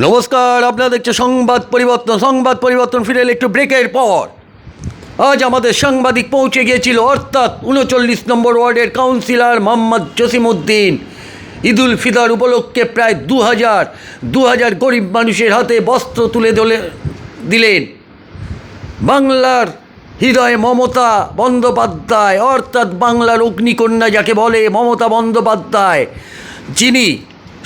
নমস্কার, আপনারা দেখছে সংবাদ পরিবর্তন। সংবাদ পরিবর্তন ফিরে একটু ব্রেকের পর। আজ আমাদের সাংবাদিক পৌঁছে গিয়েছিল, অর্থাৎ উনচল্লিশ নম্বর ওয়ার্ডের কাউন্সিলর মোহাম্মদ জসিমউদ্দিন। ঈদুল ফিদার উপলক্ষে প্রায় দু হাজার দু হাজার গরিব মানুষের হাতে বস্ত্র তুলে দলে দিলেন। বাংলার হৃদয়ে মমতা বন্দ্যোপাধ্যায়, অর্থাৎ বাংলার অগ্নিকন্যা যাকে বলে মমতা বন্দ্যোপাধ্যায়, যিনি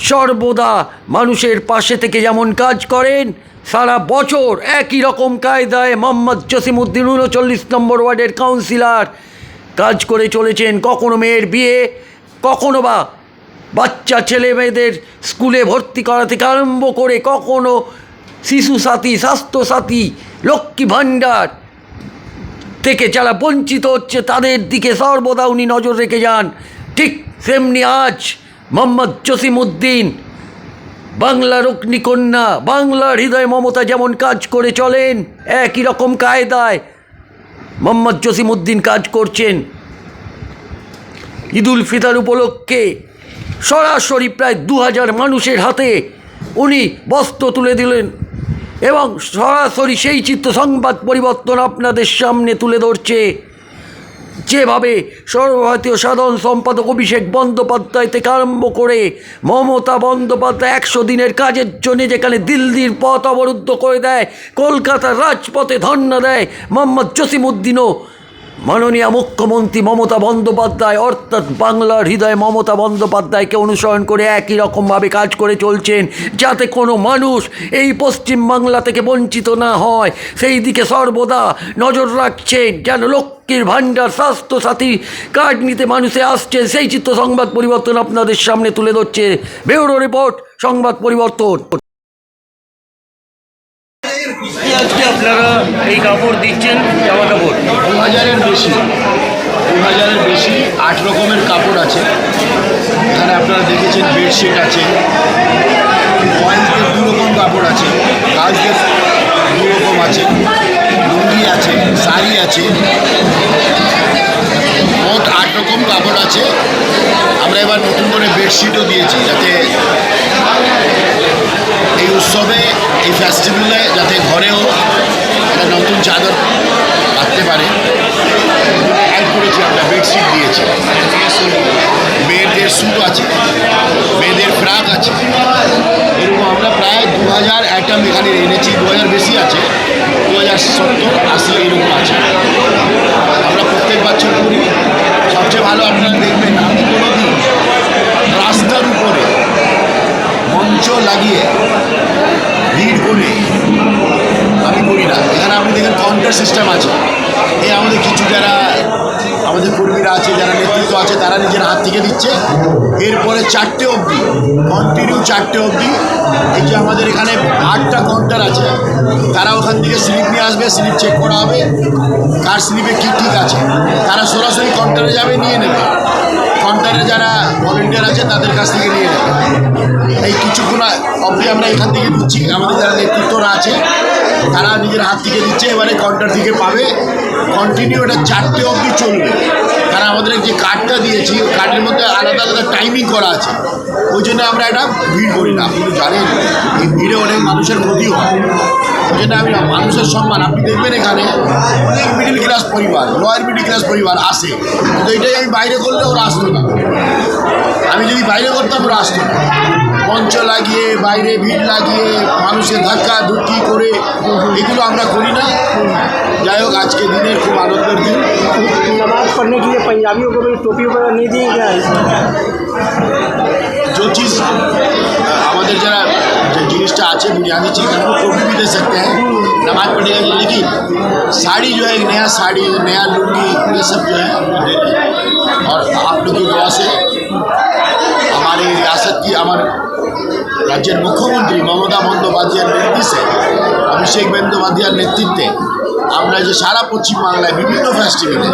সর্বদা মানুষের পাশে থেকে যেমন কাজ করেন, সারা বছর একই রকম কায়দায় মোহাম্মদ জসিমউদ্দিন উনচল্লিশ নম্বর ওয়ার্ডের কাউন্সিলর কাজ করে চলেছেন। কখনো মেয়ের বিয়ে, কখনো বা বাচ্চা ছেলে মেয়েদের স্কুলে ভর্তি করা থেকে আরম্ভ করে কখনো শিশু সাথী, স্বাস্থ্য সাথী, লক্ষ্মী ভাণ্ডার থেকে যারা বঞ্চিত হচ্ছে তাদের দিকে সর্বদা উনি নজর রেখে যান। ঠিক তেমনি আজ মোহাম্মদ জসিমউদ্দিন বাংলার অগ্নিকন্যা বাংলার হৃদয় মমতা যেমন কাজ করে চলেন, একই রকম কায়দায় মোহাম্মদ জসিমউদ্দিন কাজ করছেন। ঈদুল ফিতর উপলক্ষে সরাসরি প্রায় দু হাজার মানুষের হাতে উনি বস্ত্র তুলে দিলেন এবং সরাসরি সেই চিত্র সংবাদ পরিবর্তন আপনাদের সামনে তুলে ধরছে। যেভাবে সর্বভারতীয় সাধারণ সম্পাদক অভিষেক বন্দ্যোপাধ্যায় থেকে আরম্ভ করে মমতা বন্দ্যোপাধ্যায় একশো দিনের কাজের জন্য যেখানে দিল্লির পথ অবরুদ্ধ করে দেয়, কলকাতার রাজপথে ধর্ণা দেয়, মোহাম্মদ জসিমউদ্দিনও মাননীয় মুখ্যমন্ত্রী মমতা বন্দ্যোপাধ্যায়, অর্থাৎ বাংলার হৃদয় মমতা বন্দ্যোপাধ্যায়কে অনুসরণ করে একই রকমভাবে কাজ করে চলছেন, যাতে কোনো মানুষ এই পশ্চিম বাংলা থেকে বঞ্চিত না হয়। সেই দিকে সর্বদা নজর রাখছেন যেন লক্ষ্মীর ভাণ্ডার স্বাস্থ্যসাথী কার্ড নিতে মানুষে আসছে সেই চিত্র সংবাদ পরিবর্তন আপনাদের সামনে তুলে ধরছে। ব্যুরো রিপোর্ট, সংবাদ পরিবর্তন। আপনারা এই কাপড় দিচ্ছেন জামা কাপড়? দু হাজারের বেশি দু হাজারের বেশি আট রকমের কাপড় আছে। এখানে আপনারা দেখেছেন বেডশিট আছে দু রকম কাপড় আছে কাজদের দু রকম আছে, লুঙ্গি আছে, শাড়ি আছে, মোট আট রকম কাপড় আছে। আমরা এবার নতুন করে বেডশিটও দিয়েছি যাতে এই উৎসবে, এই ফেস্টিভ্যালে যাতে ঘরেও একটা নতুন চাদর রাখতে পারে। অ্যাড করেছি আমরা বেডশিট দিয়েছি। মেয়েদের স্যুট আছে, মেয়েদের ফ্রাক আছে। এরকম আমরা প্রায় দু হাজার আইটেম এখানে এনেছি দু হাজার বেশি আছে দু হাজার সত্তর আশি এরকম আছে। আমরা প্রত্যেক বছর করি। সবচেয়ে ভালো আপনারা দেখবেন, আমি কোনোদিন রাস্তার উপরে মঞ্চ লাগিয়ে ভিড় করে কাউন্টার সিস্টেম আছে। এই আমাদের কিছু যারা, আমাদের কর্মীরা আছে, যারা নেতৃত্ব আছে, তারা নিজের হাত থেকে দিচ্ছে। এরপরে চারটে অবধি কন্টিনিউ চারটে অবধি। এই যে আমাদের এখানে আটটা কাউন্টার আছে। তারা ওখান থেকে স্লিপ নিয়ে আসবে স্লিপ চেক করা হবে, কার স্লিপে কী ঠিক আছে। তারা সরাসরি কাউন্টারে যাবে, নিয়ে নেবে। কাউন্টারে যারা ভলেন্টিয়ার আছে, তাদের কাছ থেকে নিয়ে নেবে। এই কিছুক্ষণ অবধি আমরা এখান থেকে দিচ্ছি আমাদের যারা নেতৃত্বরা আছে তারা নিজের হাত থেকে দিচ্ছে এবারে কাউন্টার থেকে পাবে। কন্টিনিউ এটা চারটে অবধি চলবে। তারা আমাদের যে কার্ডটা দিয়েছি কার্ডের মধ্যে আলাদা আলাদা টাইমিং করা আছে। ওই জন্য আমরা এটা ভিড় করি না। আপনি জানেন, এই ভিড়ে অনেক মানুষের ক্ষতি হয়। ওই জন্য আমি মানুষের সম্মান। আপনি দেখবেন এখানে অনেক মিডিল ক্লাস পরিবার লোয়ার মিডিল ক্লাস পরিবার আসে। কিন্তু এটাই আমি বাইরে করলে ওরা আসতো না। আমি যদি বাইরে করতাম, ওরা আসতো না। মঞ্চ লাগিয়ে বাইরে ভিড় লাগিয়ে মানুষের ধাক্কা ধুক্কি করে এগুলো আমরা করি না যাই হোক আজকে দিনে খুব আনন্দের দিন नमाज पढ़ने के लिए पंजाबियों को भी टोपी वगैरह नहीं दी क्या जो चीज़ আমাদের যারা যে জিনিসটা আছে बुनियादी चीज़ हमको टोपी भी दे सकते हैं नमाज पढ़ने के लिए लेकिन साड़ी जो है एक नया साड़ी नया लुंगी ये सब जो है हमको दे रहे हैं और आप लोग की दुआ से हमारी रियासत की আমার রাজ্যের মুখ্যমন্ত্রী মমতা বন্দ্যোপাধ্যায়ের নির্দেশে অভিষেক বন্দ্যোপাধ্যায়ের নেতৃত্বে, আমরা যে সারা পশ্চিম বাংলায় বিভিন্ন ফেস্টিভ্যালে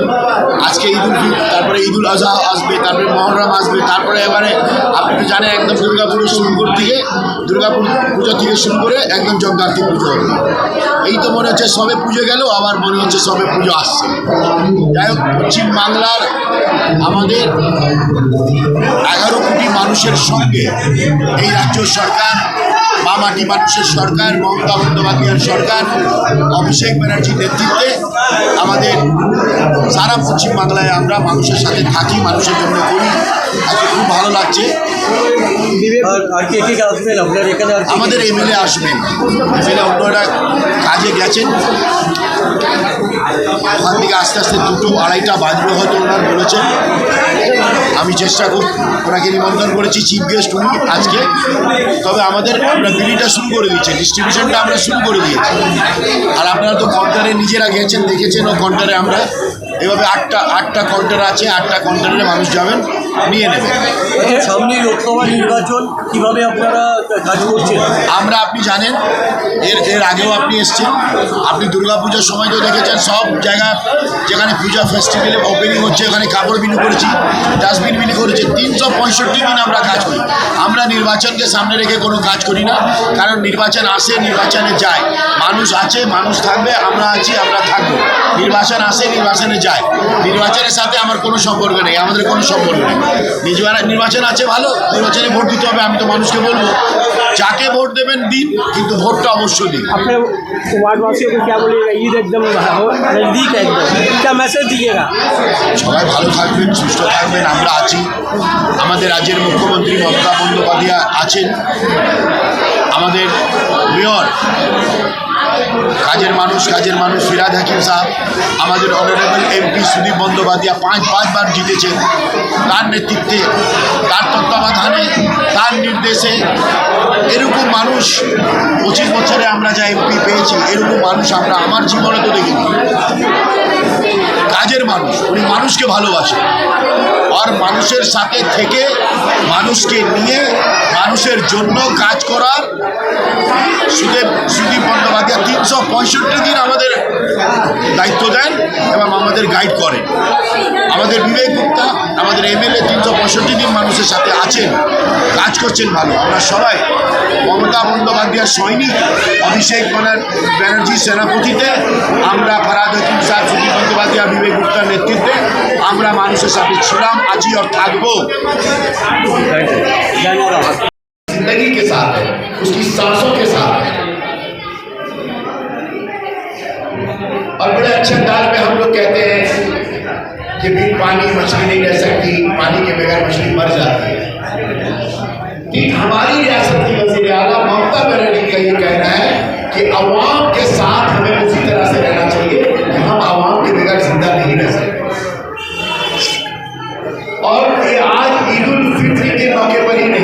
আজকে ঈদ উল তারপরে ঈদ উল আজহা আসবে, তারপরে মহরম আসবে, তারপরে এবারে আপনি তো জানেন একদম দুর্গাপুরের শুরু থেকে দুর্গাপুর পুজো থেকে শুরু করে একদম জগদ্ধাত্রী পুজো এই তো মনে হচ্ছে সবে পুজো গেল, আবার মনে হচ্ছে সবে পুজো আসছে। যাই হোক পশ্চিম বাংলার আমাদের এগারো কোটি মানুষের সঙ্গে এই রাজ্য সরকার মা মাটি মানুষের সরকার মমতা বন্দ্যোপাধ্যায়ের সরকার অভিষেক ব্যানার্জির নেতৃত্বে আমাদের সারা পশ্চিমবাংলায় আমরা মানুষের সাথে থাকি মানুষের জন্য করি। আজকে খুব ভালো লাগছে। আমাদের এমএলএ আসবেন। এমএলএ অন্যরা কাজে গেছেন। ওখান থেকে আস্তে আস্তে দুটো আড়াইটা বাজবে হয়তো ওনার বলেছেন। আমি চেষ্টা করব ওনাকে নিমন্ত্রণ করেছি চিফ গেস্ট উনি আজকে। তবে আমাদের আমরা বিলিটা শুরু করে দিয়েছি ডিস্ট্রিবিউশনটা আমরা শুরু করে দিয়েছি। আর আপনারা তো কন্টারে নিজেরা গেছেন, দেখেছেন, ও কন্টারে আমরা এভাবে আটটা আটটা কন্টার আছে, আটটা কন্টারে মানুষ যাবেন। নিয়ে নেবেন আচ্ছা, সামনে লোকসভা নির্বাচন কীভাবে আপনারা কাজ করছেন? আমরা আপনি জানেন এর এর আগেও আপনি এসছেন। আপনি দুর্গাপূজার সময় তো দেখেছেন সব জায়গা যেখানে পূজা ফেস্টিভ্যালে ওপেনিং হচ্ছে ওখানে কাপড় বিলি করেছি ডাস্টবিন বিলি করেছি তিনশো পঁয়ষট্টি দিন আমরা কাজ করি। আমরা নির্বাচনকে সামনে রেখে কোনো কাজ করি না কারণ নির্বাচন আসে নির্বাচনে যায়। মানুষ আছে মানুষ থাকবে আমরা আছি আমরা থাকব। নির্বাচন আসে নির্বাচনে যায়। নির্বাচনের সাথে আমার কোনো সম্পর্ক নেই আমাদের কোনো সম্পর্ক নেই। নির্বাচন নির্বাচন আছে ভালো নির্বাচনে ভোট দিতে হবে আমি তো মানুষকে বলবো যাকে ভোট দেবেন দিন কিন্তু ভোটটা অবশ্যই দিন अपने वार्डवासियों को क्या बोलिएगा ईद एकदम नज़दीक है एकदम क्या मैसेज दीजिएगा সবাই ভালো থাকবেন সুস্থ থাকবেন আমরা আছি আমাদের রাজ্যের মুখ্যমন্ত্রী মমতা বন্দ্যোপাধ্যায় আছেন আমাদের মেয়র কাজের মানুষ কাজের মানুষ, ফিরাদ হাকিম সাহেব, আমাদের অনারেবল এমপি সুদীপ বন্দ্যোপাধ্যায় পাঁচ, পাঁচবার জিতেছেন। তার নেতৃত্বে, তার তত্ত্বাবধানে, তার নির্দেশে এরকম মানুষ পঁচিশ বছরে আমরা যা এমপি পেয়েছি, এরকম মানুষ আমরা আমার জীবনে তো দেখিনি। কাজের মানুষ, উনি মানুষকে ভালোবাসেন। আর মানুষের সাথে থেকে মানুষকে নিয়ে মানুষের জন্য কাজ করার সুদেব সুদীপ বন্দ্যোপাধ্যায় তিনশো পঁয়ষট্টি দিন আমাদের দায়িত্ব দেন এবং আমাদের গাইড করেন। আমাদের বিবেক গুপ্তা আমাদের এমএলএ তিনশো পঁয়ষট্টি দিন মানুষের সাথে আছেন কাজ করছেন ভালো আমরা সবাই মমতা বন্দ্যোপাধ্যায়ের সৈনিক অভিষেক ব্যানার- ব্যানার্জির সেনাপতিতে আমরা ফারাদ হকিম সাহেব সুদীপ বন্দ্যোপাধ্যায় বিবেক গুপ্তার নেতৃত্বে আমরা মানুষের সাথে ছিলাম আছি আর থাকবো धन्यवाद जिंदगी के साथ है उसकी सांसों के साथ है और बड़े अच्छे अंदाज में हम लोग कहते हैं कि बिन पानी मछली नहीं रह सकती, पानी के बगैर मछली मर जाती है। हमारी रियासत की वज़ीर अला ममता बनर्जी का ये कहना है कि अवाम के साथ हमें उसी तरह से रहना चाहिए कि हम आवाम के बगैर ज़िंदा नहीं रह सकते। और ये आज ईद उल फित्र के मौके पर ही नहीं